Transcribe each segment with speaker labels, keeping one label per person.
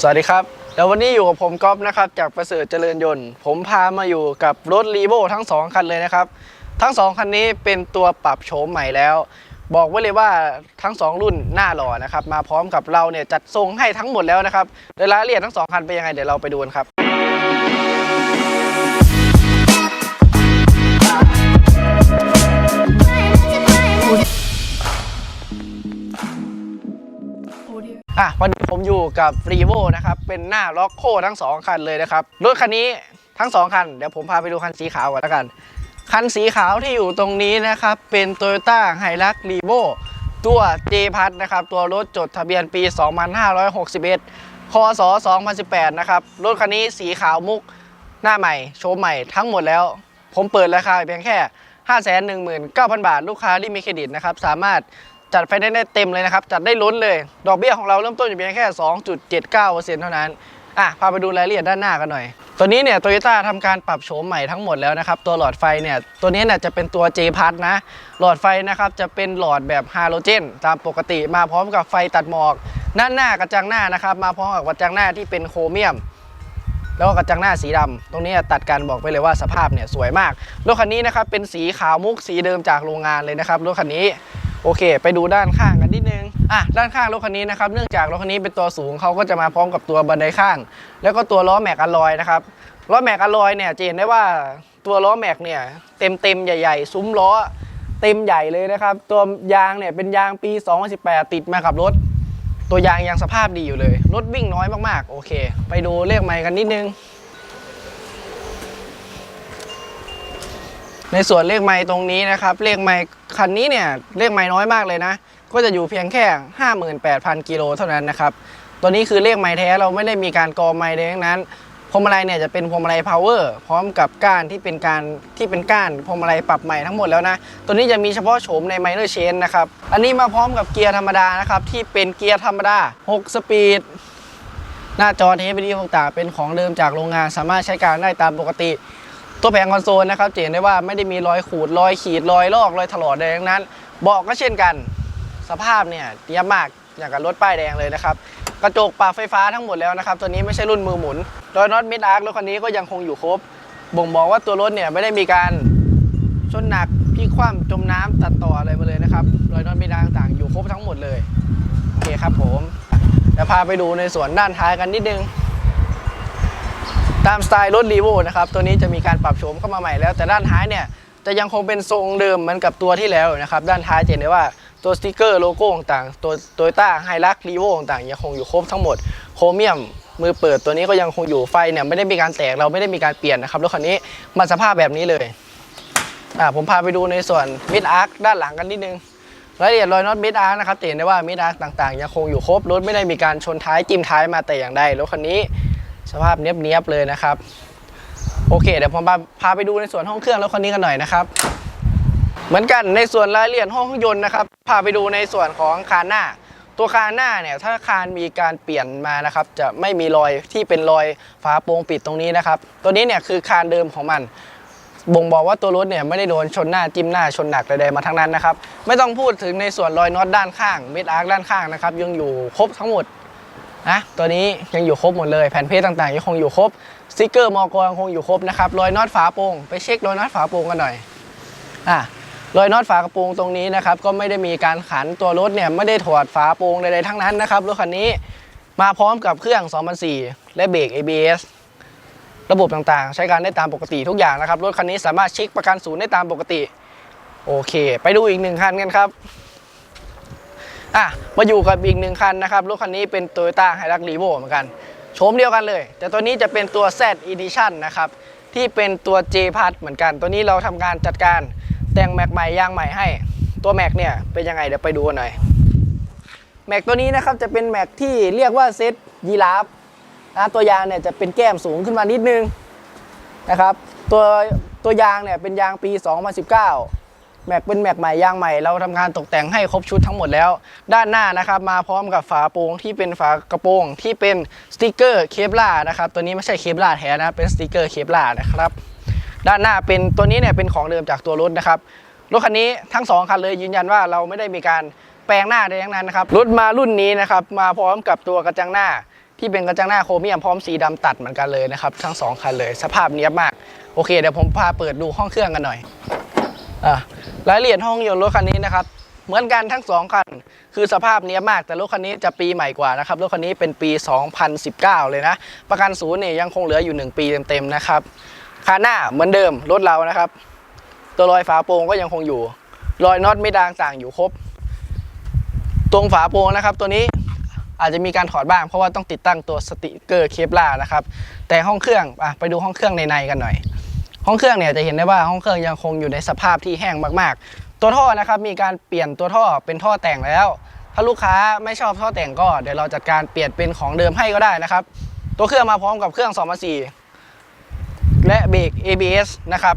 Speaker 1: สวัสดีครับ แล้ววันนี้อยู่กับผมก๊อฟนะครับจากประเสริฐเจริญยนต์ ผมพามาอยู่กับรถรีโวทั้งสองคันเลยนะครับ ทั้งสองคันนี้เป็นตัวปรับโฉมใหม่แล้ว บอกไว้เลยว่าทั้งสองรุ่นหน้าหล่อนะครับ มาพร้อมกับเราเนี่ยจัดทรงให้ทั้งหมดแล้วนะครับโดยรายละเอียดทั้งสองคันเป็นยังไงเดี๋ยวเราไปดูกันครับ อะวันนี้ผมอยู่กับ r e v o นะครับเป็นหน้าล็อกโคทั้ง 2 คันเลยนะครับ รถคันนี้ทั้ง 2 คัน เดี๋ยวผมพาไปดูคันสีขาวก่อนแล้วกัน คันสีขาวที่อยู่ตรงนี้นะครับ เป็น Toyota h i l u x r e v o ตัว J พัทนะครับ ตัวรถจดทะเบียนปี 2561 คศ 2018 นะครับ รถคันนี้สีขาวมุกหน้าใหม่ โชว์ใหม่ทั้งหมดแล้ว ผมเปิดราคาเพียงแค่ 519,000 บาท ลูกค้าที่มีเครดิตนะครับ สามารถ จัดไฟแนนซ์ได้เต็มเลยนะครับ จัดได้ล้นเลย ดอกเบี้ยของเราเริ่มต้นอยู่เพียงแค่ 2.79%เท่านั้นอะพาไปดูรายละเอียดด้านหน้ากันหน่อย ตัวนี้เนี่ยโตโยต้าทำการปรับโฉมใหม่ทั้งหมดแล้วนะครับ ตัวหลอดไฟเนี่ยตัวนี้เนี่ยจะเป็นตัว J พัทนะ หลอดไฟนะครับจะเป็นหลอดแบบฮาโลเจนตามปกติมาพร้อมกับไฟตัดหมอก ด้านหน้ากระจังหน้านะครับ มาพร้อมกับกระจังหน้าที่เป็นโครเมียม แล้วก็กระจังหน้าสีดำตรงนี้ตัดกันบอกไปเลยว่าสภาพเนี่ยสวยมากรถคันนี้นะครับเป็นสีขาวมุกสีเดิมจากโรงงานเลยนะครับรถคันนี้ โอเค ไปดูด้านข้างกันนิดนึงอะด้านข้างรถคันนี้นะครับเนื่องจากรถคันนี้เป็นตัวสูงเขาก็จะมาพร้อมกับตัวบันไดข้าง แล้วก็ตัวล้อแม็กอะลอยนะครับล้อแม็กอะลอยเนี่ยจะเห็นได้ว่าตัวล้อแม็กเนี่ยเต็มเต็มใหญ่ ๆ ซุ้มล้อเต็มใหญ่เลยนะครับ ตัวยางเนี่ยเป็นยางปี 2018 ติดมากับรถ ตัวยางยังสภาพดีอยู่เลย รถวิ่งน้อยมากๆ โอเค ไปดูเลขไมค์กันนิดนึง ในส่วนเลขไม้ตรงนี้นะครับ เลขไม้คันนี้เนี่ยเลขไม้น้อยมากเลยนะ ก็จะอยู่เพียงแค่ 58,000 กิโลเท่านั้นนะครับ ตัวนี้คือเลขไม้แท้เราไม่ได้มีการกอไม้ใดทั้งนั้นพวงมาลัยเนี่ยจะเป็นพวงมาลัยพาวเวอร์พร้อมกับก้านที่เป็นการที่เป็นก้านพวงมาลัยปรับใหม่ทั้งหมดแล้วนะ ตัวนี้จะมีเฉพาะโฉมในไมเนอร์เชนนะครับ อันนี้มาพร้อมกับเกียร์ธรรมดานะครับ ที่เป็นเกียร์ธรรมดา 6 สปีด หน้าจอเทปดีต่างเป็นของเดิมจากโรงงานสามารถใช้การได้ตามปกติ ตัวแผงคอนโซลนะครับจะเห็นได้ว่าไม่ได้มีรอยขูดรอยขีดรอยลอกรอยถลอกใดทั้งนั้นเบาะก็เช่นกัน สภาพเนี่ยเยี่ยมมากอย่างกับรถป้ายแดงเลยนะครับกระจกปรับไฟฟ้าทั้งหมดแล้วนะครับ ตัวนี้ไม่ใช่รุ่นมือหมุนรอยน็อตมิดอาร์ครถคันนี้ก็ยังคงอยู่ครบ บ่งบอกว่าตัวรถเนี่ยไม่ได้มีการชนหนักพลิกคว่ำจมน้ำตัดต่ออะไรมาเลยนะครับรอยน็อตมิดอาร์คต่างอยู่ครบทั้งหมดเลยโอเคครับผมเดี๋ยวพาไปดูในส่วนด้านท้ายกันนิดนึง ตามสไตล์รถรีโวนะครับ ตัวนี้จะมีการปรับโฉมเข้ามาใหม่แล้ว แต่ด้านท้ายเนี่ยจะยังคงเป็นทรงเดิมเหมือนกับตัวที่แล้วนะครับ ด้านท้ายจะเห็นได้ว่าตัวสติกเกอร์โลโก้ต่างๆตัวโตโยต้าไฮรักรีโวต่างๆยังคงอยู่ครบทั้งหมดโครเมียมมือเปิดตัวนี้ก็ยังคงอยู่ไฟเนี่ยไม่ได้มีการแตกเราไม่ได้มีการเปลี่ยนนะครับรถคันนี้มันสภาพแบบนี้เลยอ่าผมพาไปดูในส่วนมิดอาร์คด้านหลังกันนิดนึงรายละเอียดรอยน็อตมิดอาร์คนะครับจะเห็นได้ว่ามิดอาร์คต่างๆยังคงอยู่ครบรถไม่ได้มีการชนท้ายจิ้มท้ายมาแต่อย่างใดรถคันนี้ สภาพเนียบๆเลยนะครับ โอเค เดี๋ยวผมพาพาไปดูในส่วนห้องเครื่องรถคันนี้กันหน่อยนะครับ เหมือนกันในส่วนรายละเอียดห้องเครื่องยนต์นะครับ พาไปดูในส่วนของคานหน้า ตัวคานหน้าเนี่ยถ้าคานมีการเปลี่ยนมานะครับ จะไม่มีรอยที่เป็นรอยฝาโปร่งปิดตรงนี้นะครับ ตัวนี้เนี่ยคือคานเดิมของมันบ่งบอกว่าตัวรถเนี่ยไม่ได้โดนชนหน้าจิ้มหน้าชนหนักใดๆมาทั้งนั้นนะครับ ไม่ต้องพูดถึงในส่วนรอยน็อตด้านข้างเม็ดอาร์คด้านข้างนะครับยังอยู่ครบทั้งหมด นะตัวนี้ยังอยู่ครบหมดเลยแผ่นเพจต่างๆยังคงอยู่ครบสติกเกอร์มอกยังคงอยู่ครบนะครับรอยน็อตฝาโปร่งไปเช็ครอยน็อตฝาโปร่งกันหน่อยอะรอยน็อตฝากระโปรงตรงนี้นะครับก็ไม่ได้มีการขันตัวรถเนี่ยไม่ได้ถอดฝาโปรงใดๆทั้งนั้นนะครับรถคันนี้มาพร้อมกับเครื่อง2004และเบรก ABS ระบบต่างๆ ใช้การได้ตามปกติทุกอย่างนะครับรถคันนี้สามารถเช็คประกันศูนย์ได้ตามปกติ โอเค ไปดูอีกหนึ่งคันกันครับ อะมาอยู่กับอีกหนึ่งคันนะครับรถคันนี้เป็น Toyota h i l u x r e v o เหมือนกันโฉมเดียวกันเลย แต่ตัวนี้จะเป็นตัว Z Edition นะครับที่เป็นตัว J p a r t เหมือนกัน ตัวนี้เราทำการจัดการแต่งแม็กใหม่ยางใหม่ให้ ตัวแม็กเนี่ยเป็นยังไงเดี๋ยวไปดูกันหน่อยแม็กตัวนี้นะครับจะเป็นแม็กที่เรียกว่าเซตยีราฟนะตัวยางเนี่ยจะเป็นแก้มสูงขึ้นมานิดนึงนะครับตัวตัวยางเนี่ยเป็นยางปี 2019 แม็กเป็นแม็กใหม่ยางใหม่เราทำการตกแต่งให้ครบชุดทั้งหมดแล้ว ด้านหน้านะครับมาพร้อมกับฝาโปรงที่เป็นฝากระโปรงที่เป็นสติกเกอร์เคปลานะครับตัวนี้ไม่ใช่เคปลาแท้นะเป็นสติกเกอร์เคปลานะครับด้านหน้าเป็นตัวนี้เนี่ยเป็นของเดิมจากตัวรถนะครับรถคันนี้ทั้งสองคันเลยยืนยันว่าเราไม่ได้มีการแปลงหน้าใดทั้งนั้นนะครับรถมารุ่นนี้นะครับมาพร้อมกับตัวกระจังหน้า ที่เป็นกระจังหน้าโครเมียมพร้อมสีดำตัดเหมือนกันเลยนะครับทั้งสองคันเลย สภาพเนี้ยบมากโอเคเดี๋ยวผมพาเปิดดูห้องเครื่องกันหน่อย รายละเอียดห้องยนต์รถคันนี้นะครับ เหมือนกันทั้งสองคัน คือสภาพเนี้ยมากแต่รถคันนี้จะปีใหม่กว่านะครับรถคันนี้เป็นปี 2019 เลยนะ ประกันศูนย์เนี่ยยังคงเหลืออยู่ 1 ปีเต็มๆนะครับคาหน้าเหมือนเดิมรถเรานะครับ ตัวรอยฝาโปรงก็ยังคงอยู่ รอยน็อตไม่ดางต่างอยู่ครบ ตรงฝาโปรงนะครับ ตัวนี้อาจจะมีการถอดบ้างเพราะว่าต้องติดตั้งตัวสติกเกอร์เคปลานะครับ แต่ห้องเครื่องอไปดูห้องเครื่องในๆกันหน่อย ห้องเครื่องเนี่ยจะเห็นได้ว่าห้องเครื่องยังคงอยู่ในสภาพที่แห้งมากๆ ตัวท่อนะครับมีการเปลี่ยนตัวท่อเป็นท่อแต่งแล้ว ถ้าลูกค้าไม่ชอบท่อแต่งก็เดี๋ยวเราจัดการเปลี่ยนเป็นของเดิมให้ก็ได้นะครับ ตัวเครื่องมาพร้อมกับเครื่อง2 0 0และเบรก ABS นะครับ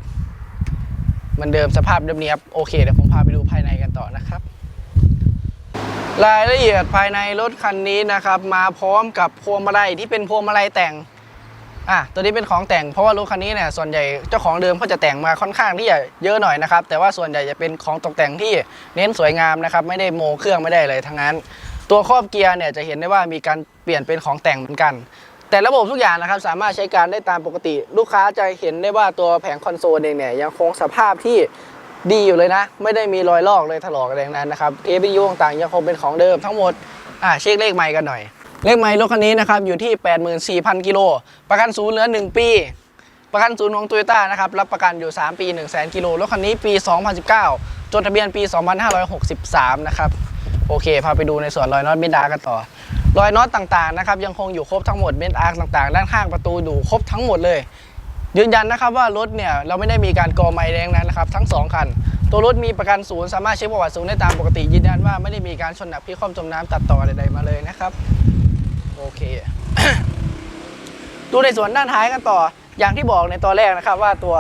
Speaker 1: เหมือนเดิมสภาพเดิมเนียบโอเคเดี๋ยวผมพาไปดูภายในกันต่อนะครับรายละเอียดภายในรถคันนี้นะครับ มาพร้อมกับพวงมาลัยที่เป็นพวงมาลัยแต่ง อะตัวนี้เป็นของแต่งเพราะว่ารถคันนี้เนี่ยส่วนใหญ่เจ้าของเดิมเขาจะแต่งมาค่อนข้างที่จะเยอะหน่อยนะครับแต่ว่าส่วนใหญ่จะเป็นของตกแต่งที่เน้นสวยงามนะครับไม่ได้โมเครื่องไม่ได้เลยทั้งนั้น ตัวครอบเกียร์เนี่ยจะเห็นได้ว่ามีการเปลี่ยนเป็นของแต่งเหมือนกัน แต่ระบบทุกอย่างนะครับสามารถใช้การได้ตามปกติ ลูกค้าจะเห็นได้ว่าตัวแผงคอนโซลเองเนี่ยยังคงสภาพที่ดีอยู่เลยนะ ไม่ได้มีรอยลอกเลยถลอกอะไรทั้งนั้นนะครับเอฟยูต่างๆยังคงเป็นของเดิมทั้งหมดอ่าเช็คเลขไมค์กันหน่อย เลขไมค์รถคันนี้นะครับอยู่ที่ 84,000 กิโล ประกันศูนย์เหลือ 1 ปี ประกันศูนย์ของโตโยต้านะครับรับประกันอยู่ 3 ปี 1 0 0 0 0กิโลรถคันนี้ปี 2019 จดทะเบียนปี 2563 นะครับโอเคพาไปดูในส่วนรอยน็อตเบนดากันต่อ รอยน็อตต่างๆนะครับยังคงอยู่ครบทั้งหมดเบนอาร์ต่างๆ ด้านข้างประตูดูครบทั้งหมดเลย ยืนยันนะครับว่ารถเนี่ยเราไม่ได้มีการกอไม้แรงนั้นนะครับทั้งสองคัน ตัวรถมีประกันศูนย์สามารถเช็คประวัติศูนย์ได้ตามปกติยืนยันว่าไม่ได้มีการชนหนักพิความจมน้ำตัดต่อใดๆมาเลยนะครับ โอเค ดูในส่วนด้านท้ายกันต่อ อย่างที่บอกในตอนแรกนะครับ ว่าตัว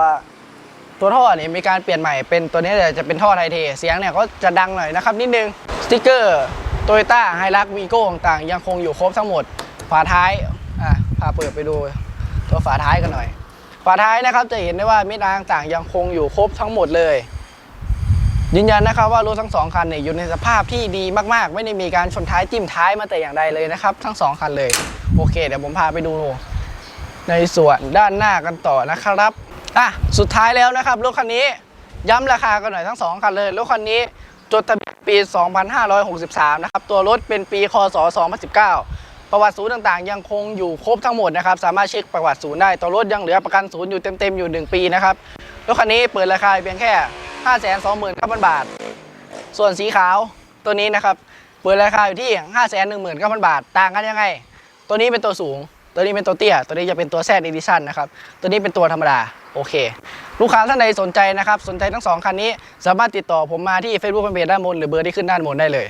Speaker 1: ตัวท่อเนี่ยมีการเปลี่ยนใหม่เป็นตัวนี้เนี่จะเป็นท่อไทเท เสียงเนี่ยก็จะดังหน่อยนะครับ นิดนึงสติกเกอร์โตโยต้าไฮรักวีโก้ต่างๆ ยังคงอยู่ครบทั้งหมด ฝาท้ายอะพาเปิดไปดูตัวฝาท้ายกันหน่อย ฝาท้ายนะครับจะเห็นได้ว่ามิดอาต่างยังคงอยู่ครบทั้งหมดเลย ยืนยันนะครับว่ารถทั้งสองคันเนี่ยอยู่ในสภาพที่ดีมากๆ ไม่ได้มีการชนท้ายจิ้มท้ายมาแต่อย่างใดเลยนะครับ ทั้งสองคันเลย โอเค เดี๋ยวผมพาไปดู ในส่วนด้านหน้ากันต่อนะครับอะสุดท้ายแล้วนะครับรถคันนี้ย้ำราคากันหน่อยทั้งสองคันเลยรถคันนี้จดทะเบียนปี 2563 นะครับ ตัวรถเป็นปี คศ 2019 ประวัติศูนย์ต่างๆ ยังคงอยู่ครบทั้งหมดนะครับ สามารถเช็คประวัติศูนย์ได้ ตัวรถยังเหลือประกันศูนย์อยู่เต็มๆ อยู่ 1 ปีนะครับ รถคันนี้เปิดราคาเพียงแค่ 5 2 0 0 0 0 บาท ส่วนสีขาวตัวนี้นะครับเปิดราคาอยู่ที่ 519,000 บาท ต่างกันยังไง ตัวนี้เป็นตัวสูง ตัวนี้เป็นตัวเตี้ย ตัวนี้จะเป็นตัวแซดอีดิชั่นนะครับ ตัวนี้เป็นตัวธรรมดา โอเค ลูกค้าท่านใดสนใจนะครับ สนใจทั้งสองคันนี้ สามารถติดต่อผมมาที่ Facebook เพจด้านบนหรือเบอร์ที่ขึ้นด้านบนได้เลย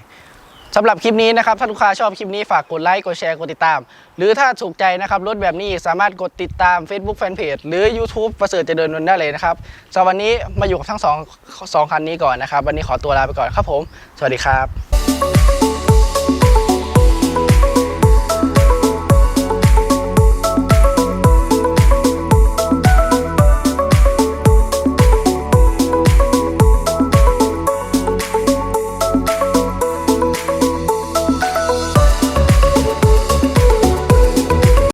Speaker 1: สำหรับคลิปนี้นะครับ ถ้าลูกค้าชอบคลิปนี้ฝากกดไลค์ กดแชร์ กดติดตาม หรือถ้าถูกใจนะครับรถแบบนี้สามารถกดติดตาม Facebook Fanpage หรือ YouTube ประเสริฐเจะเดินนนท์ได้เลยนะครับสำหรับวันนี้มาอยู่กับทั้งสองสองคันนี้ก่อนนะครับ วันนี้ขอตัวลาไปก่อนครับผม สวัสดีครับ